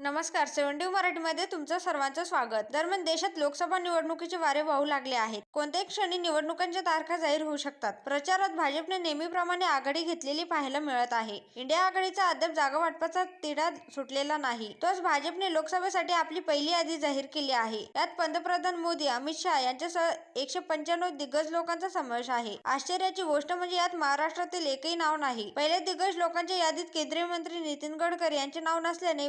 नमस्कार सेव्हन्टी मराठीमध्ये तुमचं सर्वांचं स्वागत. दरम्यान देशात लोकसभा निवडणुकीचे वारे वाहू लागले आहेत. कोणत्याही क्षणी निवडणुकांच्या तारखा जाहीर होऊ शकतात. प्रचारात भाजपने नेहमीप्रमाणे आघाडी घेतलेली पाहायला मिळत आहे. इंडिया आघाडीचा अद्याप जागा वाटपाचा तिढा सुटलेला नाही. तोच भाजपने लोकसभेसाठी आपली पहिली यादी जाहीर केली आहे. यात पंतप्रधान मोदी अमित शहा यांच्यासह एकशे पंच्याण्णव दिग्गज लोकांचा समावेश आहे. आश्चर्याची गोष्ट म्हणजे यात महाराष्ट्रातील एकही नाव नाही. पहिल्या दिग्गज लोकांच्या यादीत केंद्रीय मंत्री नितीन गडकरी यांचे नाव नसल्याने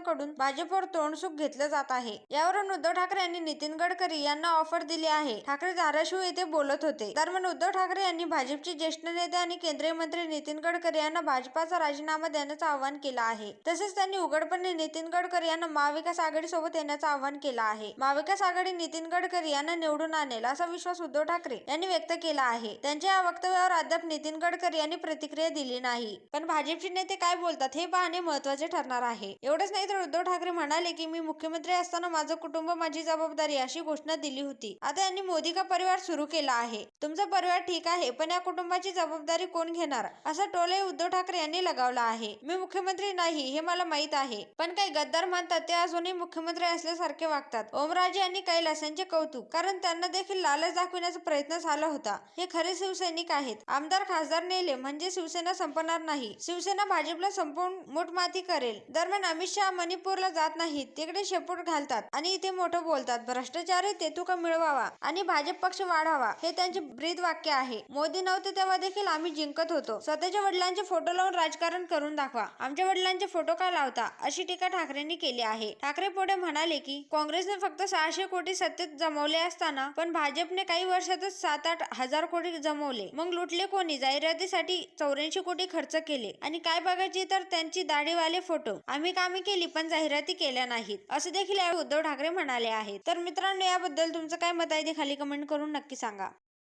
विरोधकांकडून भाजपवर तोंडसुख घेतलं जात आहे. यावरून उद्धव ठाकरे यांनी नितीन गडकरी यांना ऑफर दिली आहे. ठाकरे धाराशिव येथे बोलत होते. दरम्यान उद्धव ठाकरे यांनी भाजपचे ज्येष्ठ नेते आणि केंद्रीय मंत्री नितीन गडकरी यांना भाजपाचा राजीनामा देण्याचं आवाहन केलं आहे. तसेच त्यांनी उघडपणे नितीन गडकरी यांना महाविकास आघाडी सोबत येण्याचं आवाहन केलं आहे. महाविकास आघाडी नितीन गडकरी यांना निवडून आणेल असा विश्वास उद्धव ठाकरे यांनी व्यक्त केला आहे. त्यांच्या या वक्तव्यावर अद्याप नितीन गडकरी यांनी प्रतिक्रिया दिली नाही. पण भाजपचे नेते काय बोलतात हे पाहणे महत्त्वाचे ठरणार आहे. एवढंच नाही तर उद्धव ठाकरे म्हणाले की मी मुख्यमंत्री असताना माझं कुटुंब माझी जबाबदारी अशी घोषणा दिली होती. आता यांनी मोदी का परिवार सुरू केला आहे? तुमचा परिवार ठीक आहे पण या कुटुंबाची जबाबदारी कोण घेणार? असा टोलही उद्धव ठाकरे यांनी लगावला आहे. मी मुख्यमंत्री नाही हे मला माहीत आहे. पण काही गद्दार मानतात ते अजूनही मुख्यमंत्री असल्यासारखे वागतात. ओमराजे यांनी कैलासांचे कौतुक कारण त्यांना देखील लालच दाखविण्याचा प्रयत्न झाला होता. हे खरे शिवसैनिक आहेत. आमदार खासदार नेले म्हणजे शिवसेना संपणार नाही. शिवसेना भाजपला संपवून मुठमाती करेल. दरम्यान अमित शहा मणिपूरला जात नाहीत. तिकडे शेपूट घालतात आणि इथे मोठं बोलतात. भ्रष्टाचार तेतुका मिळवावा आणि भाजप पक्ष वाढावा हे त्यांचे ब्रीद वाक्य आहे. मोदी नव्हते तेव्हा देखील आम्ही जिंकत होतो. स्वतःच्या वडिलांचे फोटो लावून राजकारण करून दाखवा. आमच्या वडिलांचे फोटो का लावता? अशी टीका ठाकरेंनी केली आहे. ठाकरे पुढे म्हणाले की काँग्रेसने फक्त सहाशे कोटी सत्तेत जमवले असताना पण भाजपने काही वर्षातच सात आठ हजार कोटी जमवले. मग लुटले कोणी? जाहिरातीसाठी चौऱ्याऐंशी कोटी खर्च केले. आणि काय बघायचे तर त्यांची दाढीवाले फोटो. आम्ही कामे केली पण जाहिराती केल्या नाहीत. असे देखील यावेळी उद्धव ठाकरे म्हणाले आहेत. तर मित्रांनो याबद्दल तुमचं काय मत आहे ते खाली कमेंट करून नक्की सांगा.